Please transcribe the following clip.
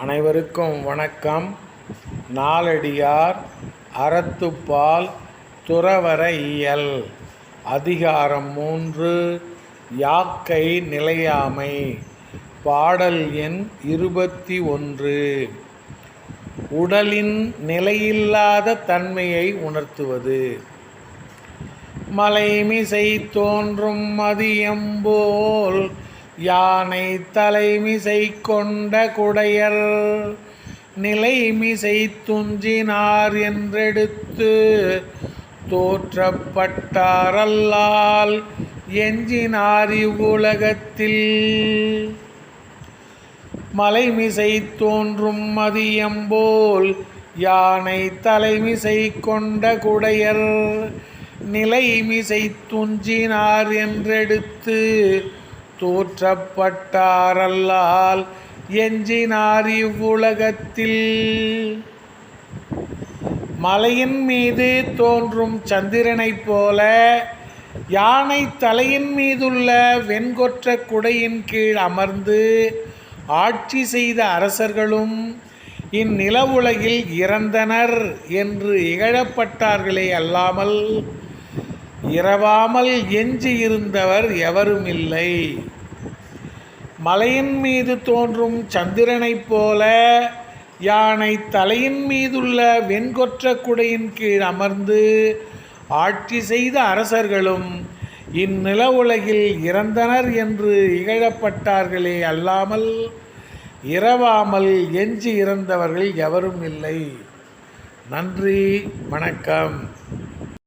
அனைவருக்கும் வணக்கம். நாலடியார் அறத்துப்பால் துறவர இயல். அதிகாரம் மூன்று. யாக்கை நிலையாமை. பாடல் எண் இருபத்தி ஒன்று. உடலின் நிலையில்லாத தன்மையை உணர்த்துவது. மலைமிசை தோன்றும் மதியம்போல் யானை தலைமிசை கொண்ட குடையர் நிலைமிசை துஞ்சினார் என்றெடுத்து தோற்றப்பட்டாரல்லால் எஞ்சினார் இவ்வுலகத்தில். மலைமிசை தோன்றும் மதியம்போல் யானை தலைமிசை கொண்ட குடையர் நிலைமிசை துஞ்சினார் என்றெடுத்து தோற்றப்பட்டாரல்லால் எஞ்சினார் இவ்வுலகத்தில். மலையின் மீது தோன்றும் சந்திரனைப் போல யானை தலையின் மீதுள்ள வெண்கொற்ற குடையின் கீழ் அமர்ந்து ஆட்சி செய்த அரசர்களும் இந்நில உலகில் இறந்தனர் என்று இகழப்பட்டார்களே அல்லாமல். இரவாமல் எஞ்சி இருந்தவர் எவருமில்லை மலையின் மீது தோன்றும் சந்திரனைப் போல யானை தலையின் மீதுள்ள வெண்கொற்ற குடையின் கீழ் அமர்ந்து ஆட்சி செய்த அரசர்களும் இந்நில உலகில் இறந்தனர் என்று இகழப்பட்டார்களே அல்லாமல் இரவாமல் எஞ்சி இறந்தவர்கள் எவரும் இல்லை. நன்றி வணக்கம்.